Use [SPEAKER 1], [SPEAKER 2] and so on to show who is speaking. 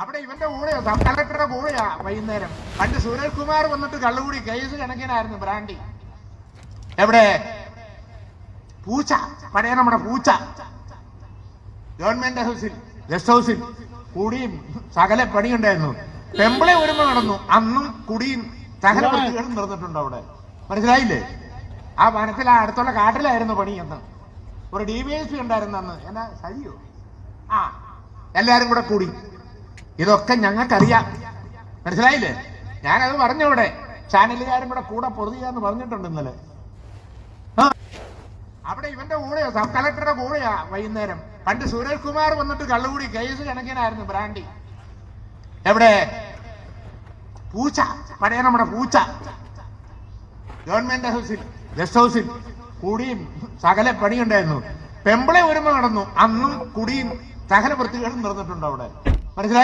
[SPEAKER 1] അവിടെ ഇവന്റെ കൂടെയോ സബ് കളക്ടറുടെ കൂടെയാ വൈകുന്നേരം. പണ്ട് സുരേഷ് കുമാർ വന്നിട്ട് കള്ളുകൂടി കേസ് കണക്കിനായിരുന്നു ബ്രാൻഡി. എവിടെ? പൂച്ച. പഴയ നമ്മുടെ പൂച്ച. ഗവൺമെന്റ് ഹൗസിൽ ഗസ്റ്റ് ഹൗസിൽ. കുടിയും സകല പണിയുണ്ടായിരുന്നു. പെമ്പിളെ ഒരുമ നടന്നു. അന്നും കുടിയും സകല പണികളും നടന്നിട്ടുണ്ട് അവിടെ. മനസ്സിലായില്ലേ? ആ വനത്തിൽ ആ അടുത്തുള്ള കാട്ടിലായിരുന്നു പണി എന്ന് ഒരു ഡി വി എസ് പി ഉണ്ടായിരുന്നു അന്ന്. എന്നാ സരിയോ ആ എല്ലാരും കൂടെ കൂടി. ഇതൊക്കെ ഞങ്ങൾക്കറിയാം. മനസ്സിലായില്ലേ? ഞാനത് പറഞ്ഞവിടെ ചാനലുകാരും കൂടെ കൂടെ പൊറുതിയാന്ന് പറഞ്ഞിട്ടുണ്ട് ഇന്നലെ. അവിടെ ഇവന്റെ കൂടെയോ? സബ് കളക്ടറുടെ കൂടെയാ വൈകുന്നേരം? പണ്ട് സുരേഷ് കുമാർ വന്നിട്ട് കള്ളുകൂടി കേസ് കണക്കിനായിരുന്നു ബ്രാൻഡി. എവിടെ? പൂച്ച. പഴയ നമ്മുടെ പൂച്ച. ഗവൺമെന്റ് ഹൗസിൽ ഗസ്റ്റ് ഹൗസിൽ. കുടിയും സകല പണിയുണ്ടായിരുന്നു. പെമ്പിളെ ഒരുമ നടന്നു. അന്നും കുടിയും സകല വൃത്തികളും നടന്നിട്ടുണ്ട് അവിടെ. മനസ്സിലായി